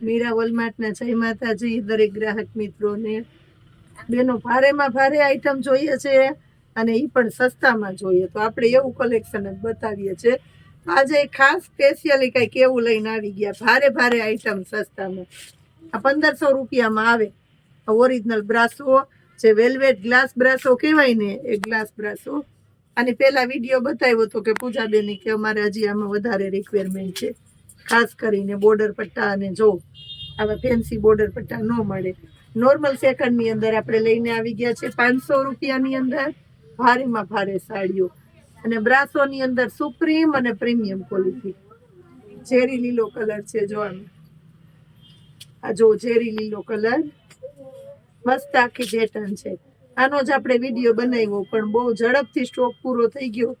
મીરા વોલમાર્ટના જય માતાજી, દરેક ગ્રાહક મિત્રોને. બેનો ભારેમાં ભારે આઈટમ જોઈએ છે અને એ પણ સસ્તામાં જોઈએ. તો આપણે એવું કલેક્શન જ બતાવીએ છીએ. આજે ખાસ સ્પેશિયલી કંઈક એવું લઈને આવી ગયા. ભારે ભારે આઈટમ સસ્તામાં. આ પંદરસો રૂપિયામાં આવે. ઓરિજિનલ બ્રાસો, જે વેલ્વેટ ગ્લાસ બ્રાસો કહેવાય ને, એ ગ્લાસ બ્રાસો. અને પેલા વીડિયો બતાવ્યો હતો કે પૂજાબેની કે અમારે હજી આમાં વધારે રિક્વાયરમેન્ટ છે. ખાસ કરીને બોર્ડર પટ્ટા અને જો આવા ફેન્સી બોર્ડર પટ્ટા ન મળે. નોર્મલ સેકન્ડની અંદર આપણે લઈને આવી ગયા છે પાંચસો રૂપિયાની અંદર. ભારેમાં ભારે સાડીઓ. અને બ્રાસોની અંદર સુપ્રીમ અને પ્રીમિયમ ક્વોલિટી ઝેરી લીલો કલર છે જો આ જો ઝેરી લીલો કલર મસ્ત આખી પેટર્ન છે. આનો જ આપણે વીડિયો બનાવ્યો, પણ બહુ ઝડપથી સ્ટોક પૂરો થઈ ગયો.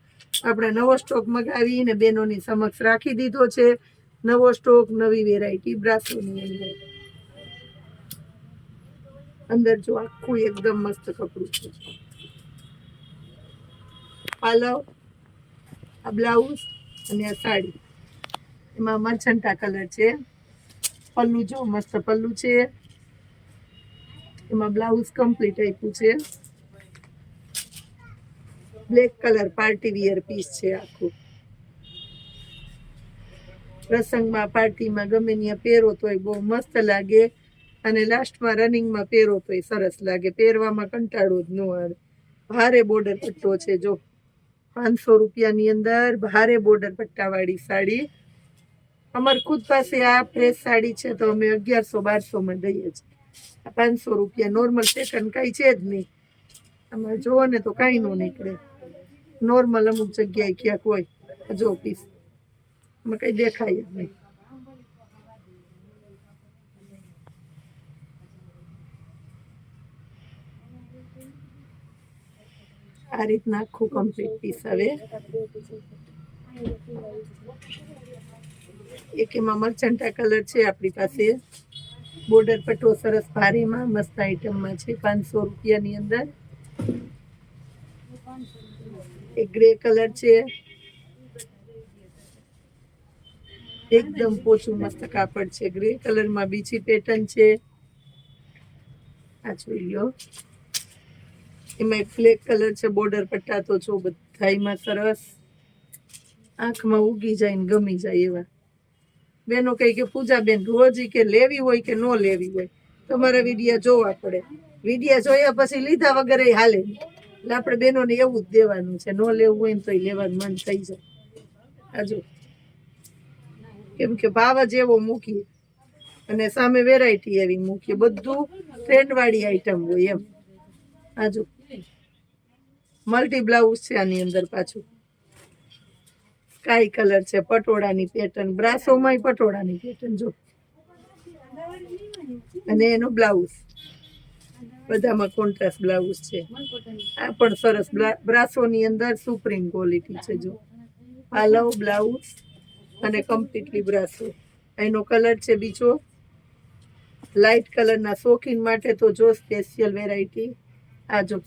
આપણે નવો સ્ટોક મગાવીને બહેનોની સમક્ષ રાખી દીધો છે. નવો સ્ટોક, નવી વેરાયટી, બ્રાસોની અંદર. અંદર જો આખું એકદમ મસ્ત કપડું છે. પાલવ આ બ્લાઉઝ અને આ સાડી. એમાં મરછંટા કલર છે. પલ્લુ જો મસ્ત પલ્લુ છે. એમાં બ્લાઉઝ કમ્પ્લીટ આપ્યું છે. Black colour party wear piece છે આખું. પ્રસંગમાં પાર્ટીમાં ગમે ત્યાં પહેરો તોય બહુ મસ્ત લાગે. અને લાસ્ટમાં રનિંગમાં પહેરો તોય સરસ લાગે. પહેરવામાં કંટાળો જ ન આવે. ભારે બોર્ડર પટ્ટો છે જો. પાંચસો રૂપિયાની અંદર ભારે બોર્ડર પટ્ટાવાળી સાડી. અમાર ખુદ પાસે આ ફ્રેસ સાડી છે તો અમે અગિયારસો, બારસોમાં દઈએ છીએ. આ પાંચસો રૂપિયા નોર્મલ સેકન્ડ કાંઈ છે જ નહીં. આમાં જુઓ ને તો કાંઈ ન નીકળે. નોર્મલ અમુક જગ્યાએ ક્યાંક હોય, જો પીસ એમાં કઈ દેખાય જ નહીં. આ રીતના આખું કમ્પ્લીટ પીસ આવે એક એમાં મરચંટા કલર છે આપણી પાસે. બોર્ડર પટ્ટો સરસ ભારીમાં, મસ્ત આઈટમમાં છે, પાંચસો રૂપિયાની અંદર. એક ગ્રે કલર છે. એકદમ પોચું મસ્ત કાપડ છે. ગ્રે કલરમાં બીજી પેટર્ન છે. આ જોઈ લ્યો એમાં એક બ્લેક કલર છે. બોર્ડર પટ્ટા તો છો બધાયમાં સરસ. આંખમાં ઉગી જાય ને ગમી જાય એવા. બેનો કહે કે પૂજા બેન રોજ કે લેવી હોય કે ન લેવી હોય? તમારે વિડિયા જોવા પડે. વિડિયા જોયા પછી લીધા વગર ય હાલે એટલે આપણે બેનોને એવું જ દેવાનું છે. ન લેવું હોય ને તો લેવાનું મન થઈ જાય. આજો કેમ કે ભાવ જ એવો મૂકીએ. અને સામે વેરાયટી એવી મૂકીએ. બધું ટ્રેન્ડ વાળી આઈટમ હોય એમ. આજુ મલ્ટી બ્લાઉઝ છે આની અંદર પાછું. કાઈ કલર છે, પટોળાની પેટર્ન બ્રાસોમાંય પટોળાની પેટર્ન જો. અને એનો બ્લાઉઝ બધામાં કોન્ટ્રાસ્ટ બ્લાઉઝ છે. આ પણ સરસ. બ્રાસોની અંદર સુપ્રીમ ક્વોલિટી છે જો. પાલવ બ્લાઉઝ અને કમ્પ્લીટલી બ્રાસો એનો કલર છે બીજો લાઇટ કલરના શોખીન માટે તો જો સ્પેશિયલ વેરાયટી આ જો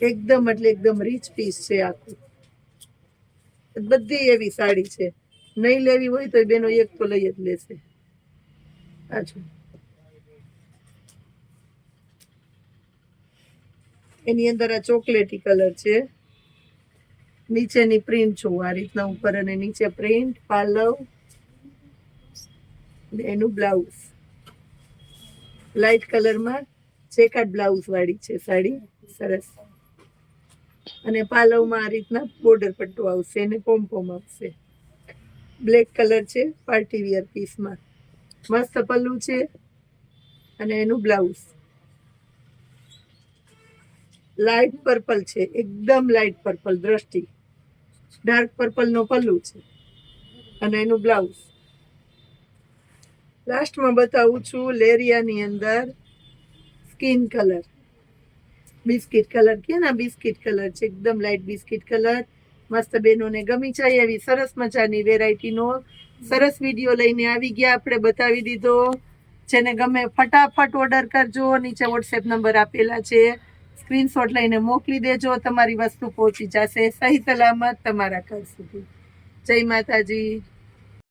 એકદમ એટલે એકદમ રીચ પીસ છે આખું. બધી એવી સાડી છે. નહીં લેવી હોય તો બેનો એક તો લઈ જ લેશે. આ જો. એની અંદર આ ચોકલેટી કલર છે. નીચેની પ્રિન્ટ છું આ રીતના ઉપર અને નીચે પ્રિન્ટ, પાલવ એનું બ્લાઉઝ. લાઇટ કલરમાં ચેકાટ બ્લાઉઝ વાળી છે સાડી, સરસ. અને પાલવમાં આ રીતના બોર્ડર પટ્ટો આવશે અને પોમપોમ આવશે. બ્લેક કલર છે, પાર્ટી વિયર પીસમાં. મસ્ત પલ્લું છે, અને એનું બ્લાઉઝ. લાઇટ પર્પલ છે, એકદમ લાઇટ પર્પલ દ્રષ્ટિ. ડાર્ક પર્પલનો પલ્લુ છે અને એનું બ્લાઉઝ. લાસ્ટમાં બતાવું છું લેરિયાની અંદર સ્કિન કલર. Biscuit colour. કે ને બિસ્કિટ કલર છે? એકદમ લાઇટ બિસ્કિટ કલર. મસ્ત બેનોને ગમી જાય એવી સરસ મજાની વેરાયટીનો. સરસ વીડિયો લઈને આવી ગયા. આપણે બતાવી દીધો. જેને ગમે ફટાફટ ઓર્ડર કરજો. નીચે વોટ્સએપ નંબર આપેલા છે. સ્ક્રીનશોટ લઈને મોકલી દેજો, તમારી વસ્તુ પહોંચી જશે. સહી સલામત તમારા ઘર સુધી. જય માતાજી.